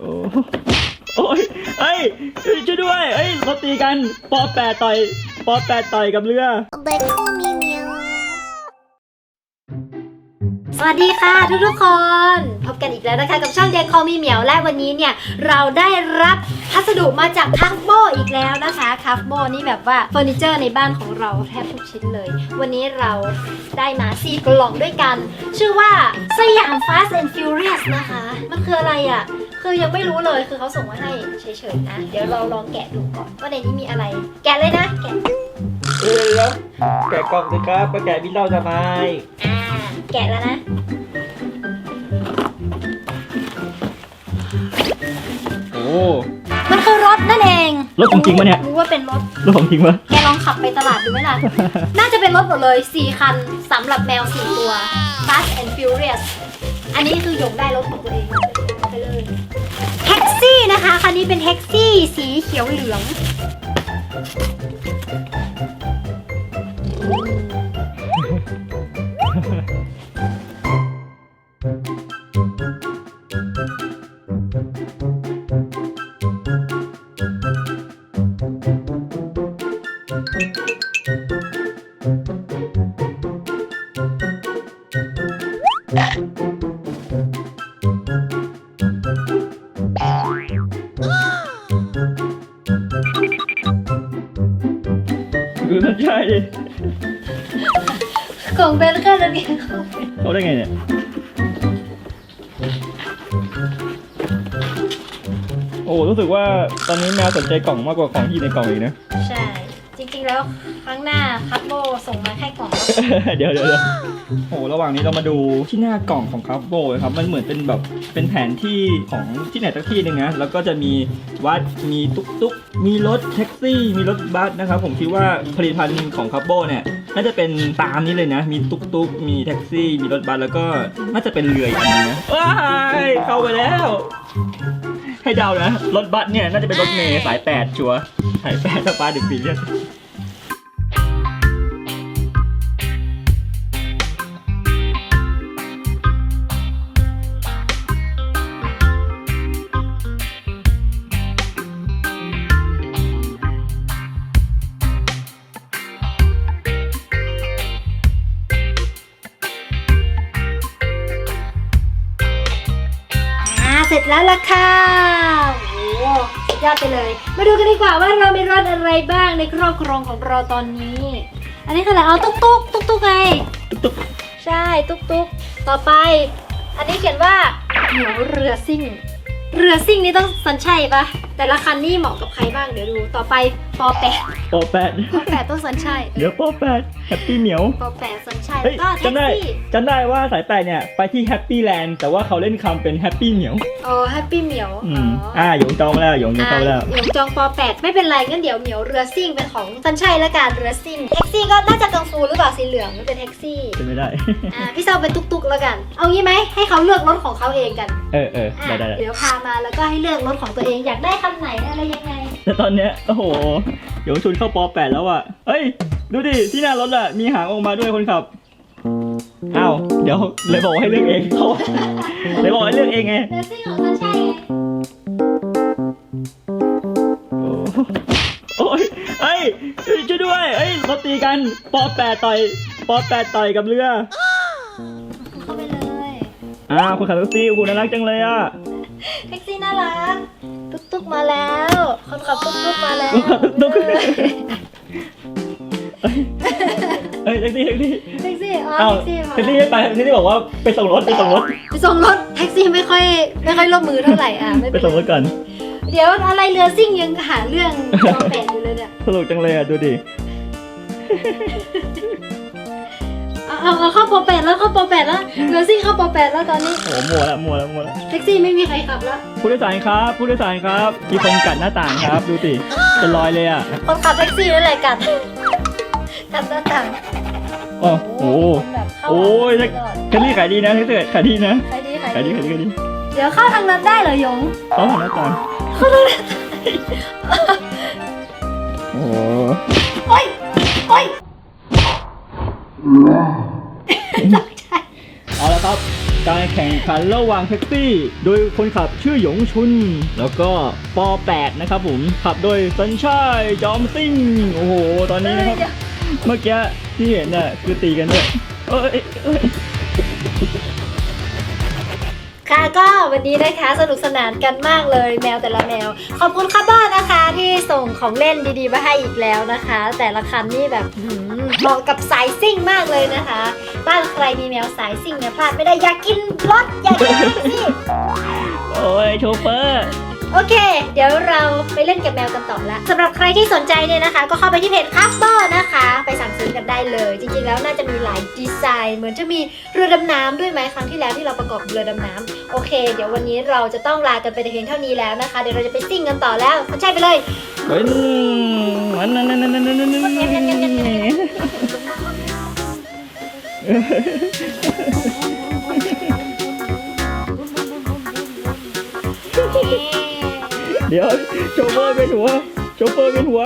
โอ้โอ้ยเอ้ยช่วยด้วยเอ้ยเขาตีกันปอแปดต่อยปอแปดต่อยกับเรือ เบคคูมีเมียวสวัสดีค่ะทุกทุกๆคน พบกันอีกแล้วนะคะกับช่องเดคอมีเหมียวและวันนี้เนี่ยเราได้รับพัสดุมาจากคัฟโบอีกแล้วนะคะคัฟโบนี่แบบว่าเฟอร์นิเจอร์ในบ้านของเราแทบทุกชิ้นเลย วันนี้เราได้มาสี่กล่องด้วยกัน ชื่อว่าสยาม Fast and Furious นะคะ มันคืออะไรอะ่ะ คือยังไม่รู้เลยคือเขาส่งมาให้เฉยๆนะ เดี๋ยวเราลองแกะดูก่อนว่าในนี้มีอะไร แกะเลยนะ แกะ เอ้ยแล้วแกะกล่องสิครับมาแกะบินเล่าทำไมอ่า แกะแล้วนะ โอ้มันคือรถนั่นเองรถของจริงปะเนี่ย รู้ว่าเป็นรถ รถของจริงปะ แกลองขับไปตลาดดูไหมล่ะ น่าจะเป็นรถหมดเลย4คันสำหรับแมว 4 ตัว Fast and Furious อันนี้คือหยกได้รถของตัวเอง ไปเลยแท็กซี่นะคะคันนี้เป็นแท็กซี่สีเขียวเหลืองดูน่ ใช่ดิของเบนแค่ระเบียงเขาเขาได้ไงเนี่ย โอ้รู้สึกว่าตอนนี้แมวสนใจกล่องมากกว่าของที่อยู่ในกล่องอีกนะ ใช่ จริงๆแล้วครั้งหน้าคัตโบส่งมาแค่กล่องเดี๋ยวเดี๋ยวเดี๋ยวโอ้ระหว่างนี้เรามาดูที่หน้ากล่องของคาร์โบครับ มันเหมือนเป็นแบบเป็นแผนที่ของที่ไหนสักที่หนึ่งนะแล้วก็จะมีวัดมีตุ๊กตุ๊กมีรถแท็กซี่มีรถบัสนะครับ ผมคิดว่าผลิตภัณฑ์ของคาร์โบเนี่ยน่าจะเป็นตามนี้เลยนะ มีตุ๊กตุ๊กมีแท็กซี่ มีรถบัสแล้วก็น่าจะเป็นเรืออีกอันนึงนะว้ายเข้าไปแล้ว ให้เดานะรถบัสเนี่ยน่าจะเป็นรถเมย์สายแปดชัวร์สายแปดถ้าปลาดึกปีเรียก เสร็จแล้วล่ะค่ะโอ้โหสุดยอดไปเลย มาดูกันดีกว่าว่าเรามีรถอะไรบ้างในครอบครองของเราตอนนี้ อันนี้คืออะไรเอาตุ๊กตุ๊กตุ๊กตุ๊กไงตุ๊กใช่ตุ๊กตุ๊กต่อไป อันนี้เขียนว่าเหนียวเรือซิ่ง เรือซิ่งนี่ต้องสัญชัยปะแต่ละคันนี่เหมาะกับใครบ้างเดี๋ยวดู ต่อไปปอแปดปอแปดปอแปดต้องสัญชัยเดี๋ยวปอแปดแฮปปี้เหมียวปอแปดสัญชัยเฮ้ยก็แท็กจำได้ซี่จำได้ว่าสายแปดเนี่ยไปที่แฮปปี้แลนด์แต่ว่าเขาเล่นคำเป็นแฮปปี้เหมียวอ๋อแฮปปี้เหมียวอืมอ่าหยงจองมาแล้วหยงจองเข้ามาแล้ว หยงจองปอแปดไม่เป็นไรงั้นเดี๋ยวเหมียวเรือซิ่งเป็นของสัญชัยละกันเรือซิ่งแท็กซี่ก็น่าจะกังฟูหรือเปล่าสีเหลืองไม่เป็นแท็กซี่ เป็นไม่ได้ อ่าพี่เซาเป็นตุ๊กๆแล้วกัน เอางี้ไหมให้เขาเลือกรถของเขาเองกัน เออเอออะได้ได้ได้เดี๋ยวพามาแล้วก็ให้เลือกรถของตัวเองอยากได้คันไหนอะไรยังไง แต่ตอนเนี้ยโอ้โหหยงชุนเข้าปอแปดแล้วอะเฮ้ย ดูดิที่หน้ารถอะมีหางออกมาด้วยคนขับอ้าวเดี๋ยวเลยบอกให้เลือกเองเขาเลยบอกให้เลือกเองไงเรือซิ่งของสัญชัยไงโอ้โอ้ยเอ้ยช่วยด้วยเอ้ยเขาตีกันปอแปดต่อยปอแปดต่อยกับเรือ เข้าไปเลย อ้าวคนขับแท็กซี่คุณน่ารักจังเลยอะ แท็กซี่น่ารัก ตุ๊กๆมาแล้ว คนขับตุ๊กๆมาแล้วคนขับตุ๊ก เอ้ยแท็กซี่แท็กซี่แท็กซี่ อ๋ออ้าวแท็กซี่มาแท็กซี่ไม่ไปแท็กซี่บอกว่าไปส่งรถไปส่งรถไปส่งรถแท็กซี่ไม่ค่อยไม่ค่อยร่วมมือเท่าไหร่อะไม่ไปเป็นส่งรถก่อนเดี๋ยวอะไรเรือซิ่งยังหาเรื่องปอแปดอยู่เลยเนี่ย สนุกจังเลยอะดูดิ เอาเอาเอาเข้าปอแปดแล้วเข้าปอแปดแล้วเรือซิ่งเข้าปอแปดแล้วตอนนี้โอ้โหมัวละมัวละมัวละแท็กซี่ไม่มีใครขับแล้วผู้โดยสารครับ ผู้โดยสารครับ มีคนกัดหน้าต่างครับ ดูสิเป็นรอยเลยอะคนขับแท็กซี่นั่นแหละกัดกัดหน้าต่างโอ้โหคนแบบเข้าโอ้ยแท็แท็กซี่ขายดีนะแท็กซี่ขายดีนะขายดีขายขายดีดีขายดีขายดีเดี๋ยวเข้าทางนั้นได้เหรอหยงเขาหันหน้าต่างโอ้โหโอ๊ยโอ๊ย เอาละครับ การแข่งขันระหว่างแท็กซี่ โดยคนขับชื่อหยงชุน แล้วก็ปอ8นะครับผม ขับโดยสัญชัยจอมซิ่ง โอ้โห ตอนนี้นะครับ เมื่อกี้ที่เห็นน่ะคือตีกันด้วยเอ้ยเอ้ย ค่ะก็วันนี้นะคะสนุกสนานกันมากเลยแมวแต่ละแมว ขอบคุณค่ะบ้านนะคะที่ส่งของเล่นดีๆมาให้อีกแล้วนะคะ แต่ละคันนี่แบบเหมาะกับสายซิ่งมากเลยนะคะ บ้านใครมีแมวสายซิ่งเนี่ยพลาดไม่ได้อยากกินรถอยากกินซิ่งโอ้ยโชเฟอร์ โอเค เดี๋ยวเราไปเล่นกับแมวกันต่อละสำหรับใครที่สนใจเนี่ยนะคะ ก็เข้าไปที่เพจคัฟเบอร์นะคะ ไปสั่งซื้อกันได้เลย จริงๆแล้วน่าจะมีหลายดีไซน์ เหมือนจะมีเรือดำน้ำด้วยไหมครั้งที่แล้วที่เราประกอบเรือดำน้ำโอเค เดี๋ยววันนี้เราจะต้องลากันไปแต่เพียงเท่านี้แล้วนะคะ เดี๋ยวเราจะไปซิ่งกันต่อแล้วสนใจไปเลยเฮ้ยมันนั่นนั่นนั่นนั่นนั่นนั่น เดี๋ยวโชเฟอร์เป็นหัวโชเฟอร์เป็นหัว